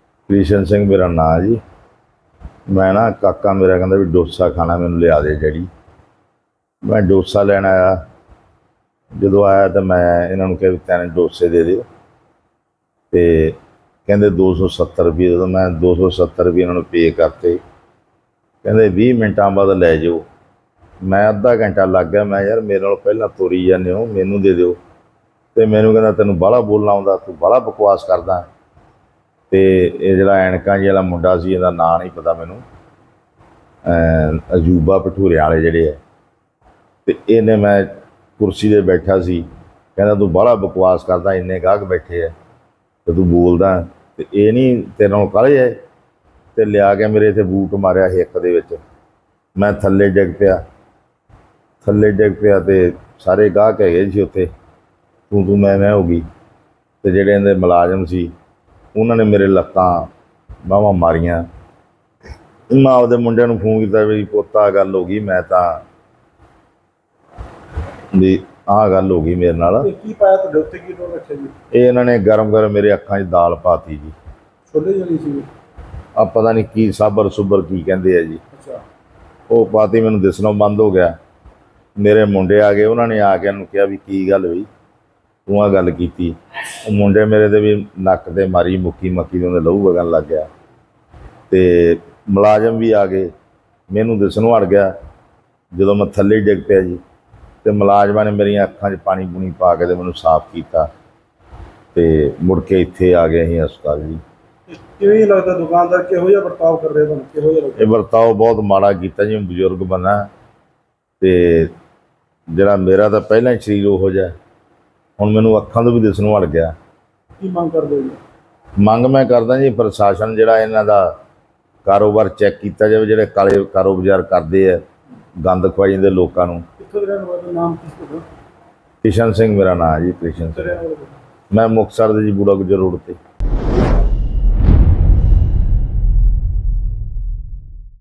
ਕ੍ਰਿਸ਼ਨ ਸਿੰਘ ਮੇਰਾ ਨਾਂ ਜੀ। ਮੈਂ ਨਾ ਕਾਕਾ ਮੇਰਾ ਕਹਿੰਦਾ ਵੀ ਡੋਸਾ ਖਾਣਾ ਮੈਨੂੰ ਲਿਆ ਦੇ ਡੈਡੀ। ਮੈਂ ਡੋਸਾ ਲੈਣ ਆਇਆ। ਜਦੋਂ ਆਇਆ ਤਾਂ ਮੈਂ ਇਹਨਾਂ ਨੂੰ ਕਿਹਾ ਵੀ ਤੈਨੂੰ ਡੋਸੇ ਦੇ ਦਿਓ। ਤੇ ਕਹਿੰਦੇ 270 ਰੁਪਏ ਜਦੋਂ ਮੈਂ 270 ਰੁਪਏ ਇਹਨਾਂ ਨੂੰ ਪੇ ਕਰਤੇ। ਕਹਿੰਦੇ 20 ਮਿੰਟਾਂ ਬਾਅਦ ਲੈ ਜਾਓ। ਮੈਂ ਅੱਧਾ ਘੰਟਾ ਲੱਗ ਗਿਆ। ਮੈਂ ਯਾਰ ਮੇਰੇ ਨਾਲ ਪਹਿਲਾਂ ਤੁਰੀ ਜਾਂਦੇ ਹੋ, ਮੈਨੂੰ ਦੇ ਦਿਓ। ਤੇ ਮੈਨੂੰ ਕਹਿੰਦਾ, ਤੈਨੂੰ ਬਾਹਲਾ ਬੋਲਣਾ ਆਉਂਦਾ, ਤੂੰ ਬਾਹਲਾ ਬਕਵਾਸ ਕਰਦਾ ਤੇ ਇਹ ਜਿਹੜਾ ਐਨਕਾਂ ਜਿਹੀ ਵਾਲਾ ਮੁੰਡਾ ਸੀ, ਇਹਦਾ ਨਾਂ ਨਹੀਂ ਪਤਾ ਮੈਨੂੰ। ਅਜੂਬਾ ਭਟੂਰੇ ਵਾਲੇ ਜਿਹੜੇ ਆ। ਤੇ ਇਹਨੇ ਮੈਂ ਕੁਰਸੀ ਤੇ ਬੈਠਾ ਸੀ। ਕਹਿੰਦਾ, ਤੂੰ ਬਾਹਲਾ ਬਕਵਾਸ ਕਰਦਾ, ਇੰਨੇ ਗਾਹਕ ਬੈਠੇ ਆ। ਤੇ ਤੂੰ ਬੋਲਦਾ ਤੇ ਇਹ ਨਹੀਂ ਤੇਰੇ ਨਾਲ ਕਾਲੇ ਹੈ ਤੇ ਲਿਆ ਕੇ ਮੇਰੇ ਇੱਥੇ ਬੂਟ ਮਾਰਿਆ ਹਿੱਕ ਦੇ ਵਿੱਚ। ਮੈਂ ਥੱਲੇ ਡਿੱਗ ਪਿਆ। ਥੱਲੇ ਡਿੱਗ ਪਿਆ ਤੇ ਸਾਰੇ ਗਾਹਕ ਹੈਗੇ ਸੀ ਉੱਥੇ। ਤੂੰ ਤੂੰ ਮੈਂ ਮੈਂ ਹੋ ਗਈ। ਤੇ ਜਿਹੜੇ ਇਹਦੇ ਮੁਲਾਜ਼ਮ ਸੀ ਉਹਨਾਂ ਨੇ ਮੇਰੇ ਲੱਤਾਂ ਬਾਹਾਂ ਮਾਰੀਆਂ। ਮੈਂ ਆਪਦੇ ਮੁੰਡਿਆਂ ਨੂੰ ਫੋਨ ਕੀਤਾ ਵੀ ਪੋਤਾ ਗੱਲ ਹੋ ਗਈ ਮੈਂ ਤਾਂ ਵੀ ਆਹ ਗੱਲ ਹੋ ਗਈ ਮੇਰੇ ਨਾਲ। ਕੀ ਪਾਇਆ ਤੁਹਾਡੇ ਉੱਤੇ ਕੀ ਲੋੜ ਰੱਖਿਆ ਜੀ? ਇਹ ਇਹਨਾਂ ਨੇ ਗਰਮ ਗਰਮ ਮੇਰੇ ਅੱਖਾਂ 'ਚ ਦਾਲ ਪਾਤੀ ਜੀ। ਛੋਲੇ ਜਲੀ ਸੀ ਆ ਪਤਾ ਨਹੀਂ ਕੀ ਸਾਬਰ ਸੁਬਰ ਕੀ ਕਹਿੰਦੇ ਆ ਜੀ। ਅੱਛਾ। ਉਹ ਪਾਤੀ ਮੈਨੂੰ ਦਿਸਣੋਂ ਬੰਦ ਹੋ ਗਿਆ। ਮੇਰੇ ਮੁੰਡੇ ਆ ਗਏ ਉਹਨਾਂ ਨੇ ਆ ਕੇ ਇਹਨੂੰ ਕਿਹਾ ਵੀ ਕੀ ਗੱਲ ਹੋਈ? ਤੂੰ ਆ ਗੱਲ ਕੀਤੀ। ਉਹ ਮੁੰਡੇ ਮੇਰੇ ਦੇ ਵੀ ਨੱਕ ਤੇ ਮਾਰੀ ਮੁੱਕੀ ਮੱਕੀ ਦੇ ਉਹਦੇ ਲਹੂ ਵਗਣ ਲੱਗ ਗਿਆ। ਤੇ ਮੁਲਾਜ਼ਮ ਵੀ ਆ ਗਏ। ਮੈਨੂੰ ਦਿਸਣੋਂ ਹਟ ਗਿਆ। ਜਦੋਂ ਮੈਂ ਥੱਲੇ ਡਿੱਗ ਪਿਆ ਜੀ ਤੇ ਮੁਲਾਜ਼ਮਾਂ ਨੇ ਮੇਰੀਆਂ ਅੱਖਾਂ 'ਚ ਪਾਣੀ ਪੂਣੀ ਪਾ ਕੇ ਤੇ ਮੈਨੂੰ ਸਾਫ਼ ਕੀਤਾ। ਤੇ ਮੁੜ ਕੇ ਇੱਥੇ ਆ ਗਏ ਅਸੀਂ ਹਸਪਤਾਲ ਜੀ। ਕਿਵੇਂ ਲੱਗਦਾ ਦੁਕਾਨਦਾਰ ਕਿਹੋ ਜਿਹਾ ਵਰਤਾਓ ਕਰ ਰਿਹਾ ਤੁਹਾਨੂੰ? ਕਿਹੋ ਜਿਹਾ ਲੱਗਦਾ? ਇਹ ਵਰਤਾਓ ਬਹੁਤ ਮਾੜਾ ਕੀਤਾ ਜੀ ਮੈਂ ਬਜ਼ੁਰਗ ਬਣਾ ਤੇ ਜਿਹੜਾ ਮੇਰਾ ਤਾਂ ਪਹਿਲਾਂ ਹੀ ਸਰੀਰ ਉਹੋ ਜਿਹਾ। ਹੁਣ ਮੈਨੂੰ ਅੱਖਾਂ ਤੋਂ ਵੀ ਦਿਸਣੋਂ ਹਟ ਗਿਆ। ਕੀ ਮੰਗ ਕਰਦੇ ਹੋ ਜੀ? ਮੰਗ ਮੈਂ ਕਰਦਾ ਜੀ ਪ੍ਰਸ਼ਾਸਨ ਜਿਹੜਾ ਇਹਨਾਂ ਦਾ ਕਾਰੋਬਾਰ ਚੈੱਕ ਕੀਤਾ ਜਾਵੇ ਜਿਹੜੇ ਕਾਲੇ ਕਾਰੋਬਾਰ ਕਰਦੇ ਆ ਗੰਦ ਖਵਾਈ ਜਾਂਦੇ ਲੋਕਾਂ ਨੂੰ। ਨਾਮ ਕਿਸ਼ਨ ਸਿੰਘ ਮੇਰਾ ਨਾਮ ਜੀ ਕ੍ਰਿਸ਼ਨ ਸਿੰਘ। ਮੈਂ ਮੁਕਤਸਰ ਦੇ ਜੀ ਬੂੜਾ ਗੁਜਰ ਰੋਡ ਤੇ।